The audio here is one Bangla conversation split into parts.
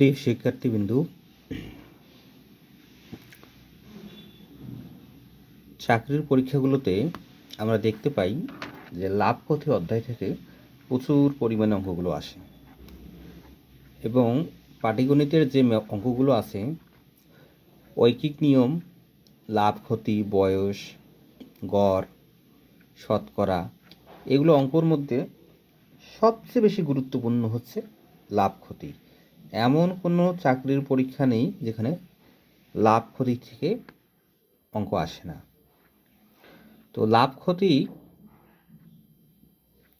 প্রিয় শিক্ষার্থীবৃন্দু, চাকরির পরীক্ষাগুলোতে আমরা দেখতে পাই যে লাভ ক্ষতি অধ্যায় থেকে প্রচুর পরিমাণে অঙ্কগুলো আসে এবং পাটিগণিতের যে অঙ্কগুলো আছে, ঐকিক নিয়ম, লাভ, ক্ষতি, বয়স, গড়, শতকরা, এগুলো অঙ্কর মধ্যে সবচেয়ে বেশি গুরুত্বপূর্ণ হচ্ছে লাভ, ক্ষতি। এমন কোনো চাকরির পরীক্ষা নেই যেখানে লাভ ক্ষতি থেকে অঙ্ক আসে না। তো লাভ ক্ষতি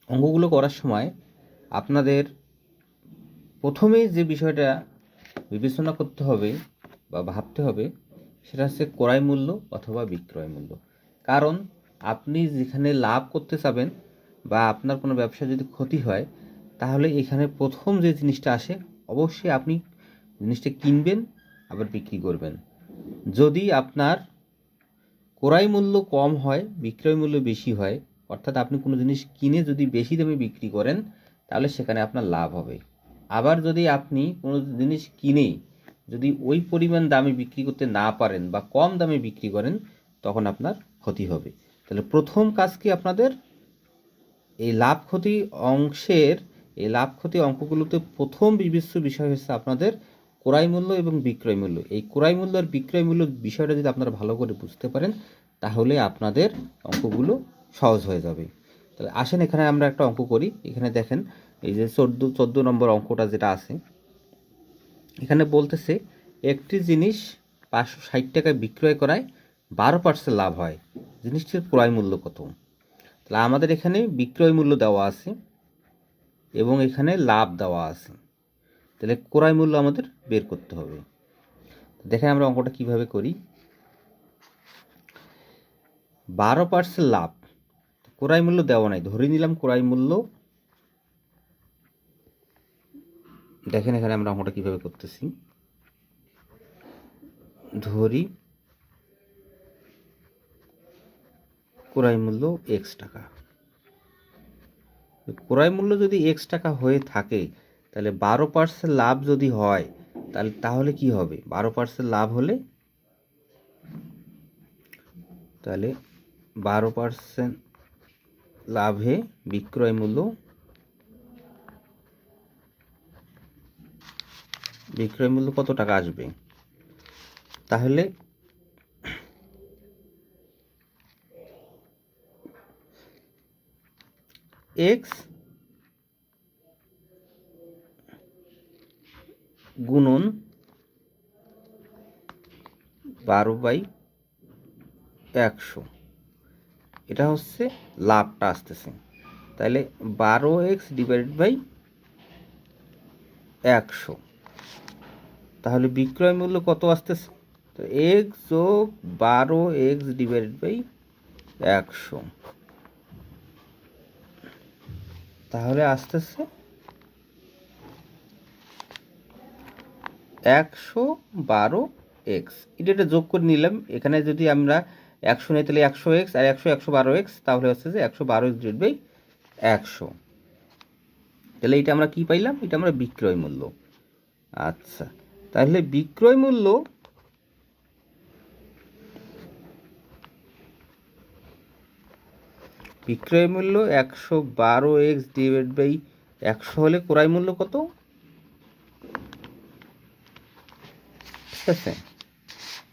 অঙ্কগুলো করার সময় আপনাদের প্রথমেই যে বিষয়টা বিবেচনা করতে হবে বা ভাবতে হবে সেটা হচ্ছে ক্রয় মূল্য অথবা বিক্রয় মূল্য। কারণ আপনি যেখানে লাভ করতে চাবেন বা আপনার কোনো ব্যবসা যদি ক্ষতি হয়, তাহলে এখানে প্রথম যে জিনিসটা আসে অবশ্যই আপনি জিনিসটা কিনবেন, আবার বিক্রি করবেন। যদি আপনার ক্রয় মূল্য কম হয়, বিক্রয় মূল্য বেশি হয়, অর্থাৎ আপনি কোনো জিনিস কিনে যদি বেশি দামে বিক্রি করেন, তাহলে সেখানে আপনার লাভ হবে। আবার যদি আপনি কোনো জিনিস কিনে যদি ওই পরিমাণ দামে বিক্রি করতে না পারেন বা কম দামে বিক্রি করেন, তখন আপনার ক্ষতি হবে। তাহলে প্রথম কাজ কি আপনাদের? এই লাভ ক্ষতি অংশের এই লাভ ক্ষতি অঙ্কগুলোতে প্রথম বিবেচ্য বিষয় হচ্ছে আপনাদের ক্রয় মূল্য এবং বিক্রয় মূল্য। এই ক্রয় মূল্য আর বিক্রয় মূল্য বিষয়টা যদি আপনারা ভালো করে বুঝতে পারেন, তাহলে আপনাদের অঙ্কগুলো সহজ হয়ে যাবে। তাহলে আসেন, এখানে আমরা একটা অঙ্ক করি। এখানে দেখেন, এই যে চোদ্দ চোদ্দ নম্বর অঙ্কটা যেটা আছে, এখানে বলতেছে, একটি জিনিস পাঁচশো ষাট টাকায় বিক্রয় করায় বারো পার্সেন্ট লাভ হয়। জিনিসটির ক্রয় মূল্য কত? তাহলে আমাদের এখানে বিক্রয় মূল্য দেওয়া আছে। এবং এখানে লাভ দেওয়া আছে। তাহলে ক্রয় মূল্য আমাদের বের করতে হবে। দেখেন আমরা অঙ্কটা কীভাবে করি। বারো পার্সেন্ট লাভ। ক্রয় মূল্য দেওয়া নাই। ধরে নিলাম ক্রয় মূল্য। দেখেন এখানে আমরা অঙ্কটা কীভাবে করতেছি। ধরি ক্রয় মূল্য এক্স টাকা। ক্রয় মূল্য যদি এক্স টাকা হয়ে থাকে, তাহলে বারো পার্সেন্ট লাভ যদি হয়, তাহলে তাহলে কি হবে? বারো পার্সেন্ট লাভ হলে? তাহলে বারো পার্সেন্ট লাভে বিক্রয় মূল্য বিক্রয় মূল্য কত টাকা আসবে? তাহলে এক্স গুণন বারো বাই একশো। এটা হচ্ছে লাভটা আসতেছে। তাহলে বারো এক্স ডিভাইডেড বাই একশো। তাহলে বিক্রয় মূল্য কত আসতেছে? তো এক্স যোগ বারো এক্স ডিভাইডেড বাই একশো। তাহলে আসতেছে একশো বারো এক্স এটা এটা যোগ করে নিলাম। এখানে যদি আমরা একশো নেই, তাহলে একশো এক্স আর একশো একশো বারো এক্স তাহলে হচ্ছে যে একশো বারো এক্স বাই একশো। তাহলে এটা আমরা কি পাইলাম? এটা আমরা বিক্রয় মূল্য। আচ্ছা তাহলে বিক্রয় মূল্য বিক্রয় মূল্য একশো বারো এক্স ডিভাইড বাই একশো হলে ক্রয় মূল্য কত? ঠিক আছে।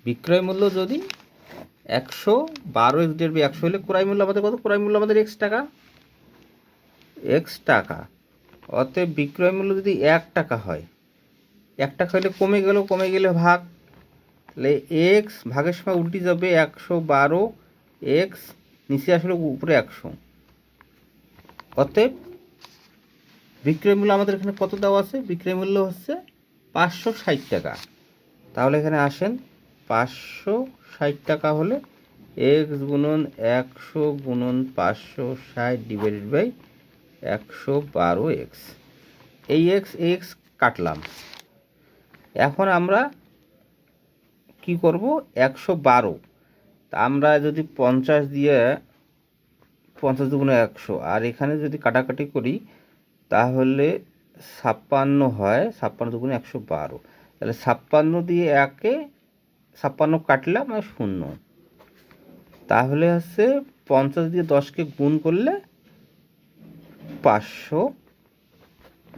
বিক্রয় মূল্য যদি একশো বারো এক্স ডিভাইড বাই একশো হলে ক্রয় মূল্য আমাদের কত? ক্রয় মূল্য আমাদের এক্স টাকা। এক্স টাকা। অতএব বিক্রয় মূল্য যদি এক টাকা হয়, এক টাকা হলে কমে গেল, কমে গেলে ভাগ। তাহলে এক্স ভাগের সময় উল্টে যাবে একশো বারো এক্স নিচে আসলে উপরে একশো। অতএব বিক্রয় মূল্য আমাদের এখানে কত দেওয়া আছে? বিক্রয় মূল্য হচ্ছে পাঁচশো ষাট টাকা। তাহলে এখানে আসেন, পাঁচশো ষাট টাকা হলে এক্স গুণন একশো গুণন পাঁচশো ষাট ডিভাইডেড বাই একশো বারো এক্স। এই এক্স এক্স কাটলাম। এখন আমরা কি করব? একশো বারো। তা আমরা যদি পঞ্চাশ দিয়ে পঞ্চাশ দুগুণে একশো, আর এখানে যদি কাটাকাটি করি, তাহলে ছাপ্পান্ন হয়, ছাপ্পান্ন দুগুণে একশো বারো। তাহলে ছাপ্পান্ন দিয়ে একে ছাপ্পান্ন কাটলাম আর শূন্য। তাহলে হচ্ছে পঞ্চাশ দিয়ে দশকে গুণ করলে পাঁচশো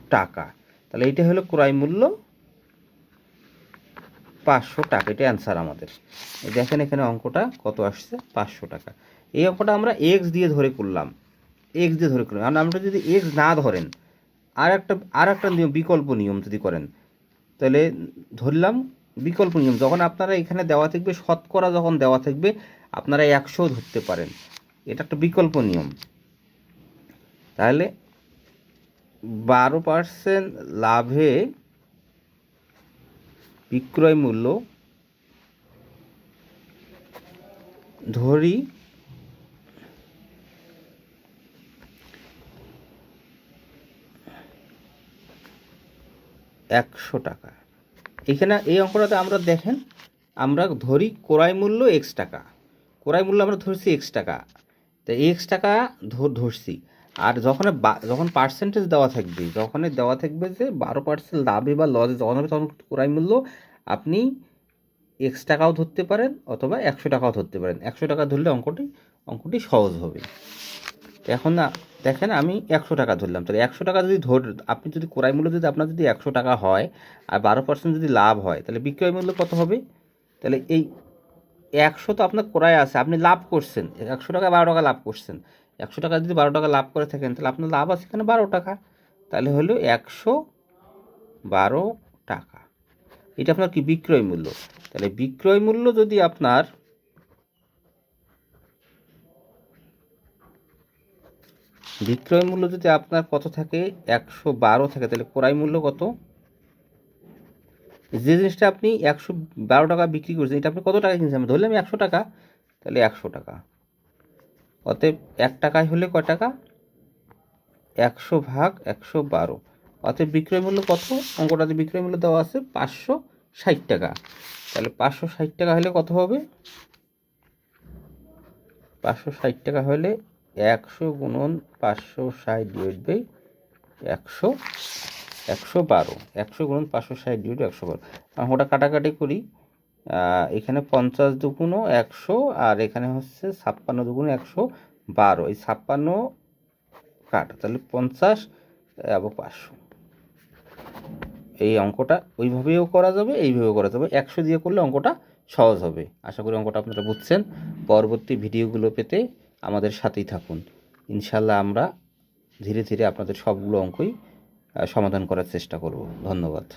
টাকা। তাহলে এইটা হলো ক্রয় মূল্য। পাঁচশো টাকা, এটা অ্যান্সার আমাদের। দেখেন এখানে অঙ্কটা কত আসছে? পাঁচশো টাকা। এই অঙ্কটা আমরা এক্স দিয়ে ধরে করলাম। এক্স দিয়ে ধরে করলাম। আমরা যদি এক্স না ধরেন, আর একটা আর একটা নিয়ম, বিকল্প নিয়ম যদি করেন, তাহলে ধরলাম বিকল্প নিয়ম। যখন আপনারা এখানে দেওয়া থাকবে, শতকরা যখন দেওয়া থাকবে, আপনারা একশো ধরতে পারেন। এটা একটা বিকল্প নিয়ম। তাহলে বারো পার্সেন্ট লাভে বিক্রয় মূল্য ধরি একশো টাকা। এখানে এই অঙ্কটাতে আমরা দেখেন, আমরা ধরি ক্রয় মূল্য এক্স টাকা। ক্রয় মূল্য আমরা ধরছি এক্স টাকা। তো এক্স টাকা ধর ধরছি। আর যখন যখন পার্সেন্টেজ দেওয়া থাকবে, যখন দেওয়া থাকবে যে বারো পার্সেন্ট লাভে বা লসে যখন হবে তখন ক্রয় মূল্য আপনি এক্স টাকাও ধরতে পারেন অথবা একশো টাকাও ধরতে পারেন। একশো টাকা ধরলে অঙ্কটি অঙ্কটি সহজ হবে। এখন না, দেখেন আমি একশো টাকা ধরলাম। তাহলে একশো টাকা যদি ধর, আপনি যদি ক্রয় মূল্য যদি আপনার যদি একশো টাকা হয় আর বারো পার্সেন্ট যদি লাভ হয়, তাহলে বিক্রয় মূল্য কত হবে? তাহলে এই একশো তো আপনার ক্রয় আছে, আপনি লাভ করছেন। একশো টাকা, বারো টাকা লাভ করছেন। একশো টাকা যদি বারো টাকা লাভ করে থাকেন, তাহলে আপনার লাভ আছে এখানে বারো টাকা। তাহলে হলো একশো বারো টাকা। এটা আপনার কি বিক্রয় মূল্য? তাহলে বিক্রয় মূল্য যদি আপনার বিক্রয় মূল্য যদি আপনার কত থাকে? একশো বারো থাকে। তাহলে ক্রয় মূল্য কত? যে জিনিসটা আপনি একশো বারো টাকা বিক্রি করছেন, এটা আপনি কত টাকা কিনছেন? আমি একশো টাকা, তাহলে একশো টাকা। অতএব এক টাকায় হলে কয় টাকা? একশো ভাগ একশো বারো। অতএব বিক্রয় মূল্য কত? অঙ্কটাতে বিক্রয় মূল্য দেওয়া আছে পাঁচশো ষাট টাকা। তাহলে পাঁচশো ষাট টাকা হলে কত হবে? পাঁচশো ষাট টাকা হলে একশো গুণন পাঁচশো ষাট ডিভাইড বাই একশো একশো বারো। একশো গুণন পাঁচশো ষাট ডিভাইড একশো বারো। আমি ওটা কাটাকাটি করি। এখানে পঞ্চাশ দুগুণও একশো আর এখানে হচ্ছে ছাপ্পান্ন দুগুণো একশো বারো। এই ছাপ্পান্ন কাট, তাহলে পঞ্চাশ এবং পাঁচশো। এই অঙ্কটা ওইভাবেও করা যাবে, এইভাবেও করা যাবে। একশো দিয়ে করলে অঙ্কটা সহজ হবে। আশা করি অঙ্কটা আপনারা বুঝছেন। পরবর্তী ভিডিওগুলো পেতে আমাদের সাথেই থাকুন। ইনশাল্লাহ আমরা ধীরে ধীরে আপনাদের সবগুলো অঙ্কই সমাধান করার চেষ্টা করব। ধন্যবাদ।